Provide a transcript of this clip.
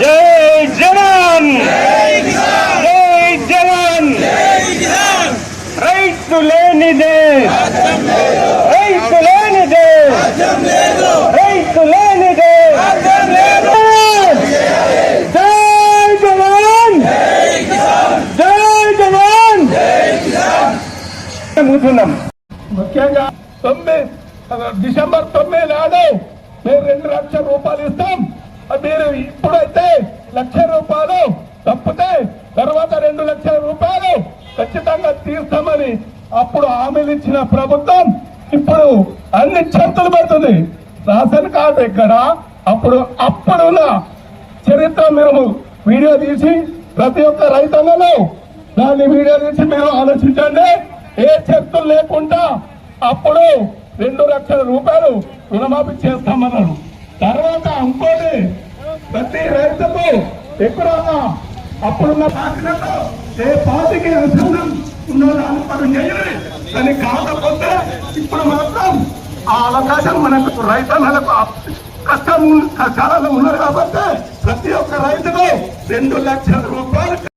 జై జవాన్! జై జవాన్! రైతు లేనిదే! రైతు లేనిదే! రైతు లేనిదే! జై జవాన్! జై జవాన్! కూర్చున్నాం ముఖ్యంగా తొమ్మిది డిసెంబర్ తొమ్మిది నాడు మేము రెండు లక్షల రూపాయలు ఇస్తాం. మీరు ఇప్పుడైతే లక్ష రూపాయలు తప్పితే తర్వాత రెండు లక్షల రూపాయలు ఖచ్చితంగా తీస్తామని అప్పుడు హామీలు ఇచ్చిన ప్రభుత్వం ఇప్పుడు అన్ని చేతులు పెడుతుంది. రాషన్ కార్డు ఎక్కడ? అప్పుడు అప్పుడున్న చరిత్ర మీరు వీడియో తీసి ప్రతి ఒక్క రైతాంగంలో దాన్ని వీడియో తీసి మీరు ఆలోచించండి. ఏ చర్చలు లేకుండా అప్పుడు రెండు లక్షల రూపాయలు రుణమాఫీ చేస్తామన్నారు తర్వాత ఇంకోటి ప్రతి రైతుకు ఎక్కడన్నా అప్పుడున్న పార్టీలతో ఏ పార్టీకి అనుసంధానం ఉన్నో అనుకోవడం చేయాలి కానీ కాకపోతే ఇప్పుడు మాత్రం ఆ అవకాశం మనకు రైతన్నలకు కష్టం కష్టాలలో ఉన్నారు కాబట్టి ప్రతి ఒక్క రైతుకు రెండు లక్షల రూపాయలు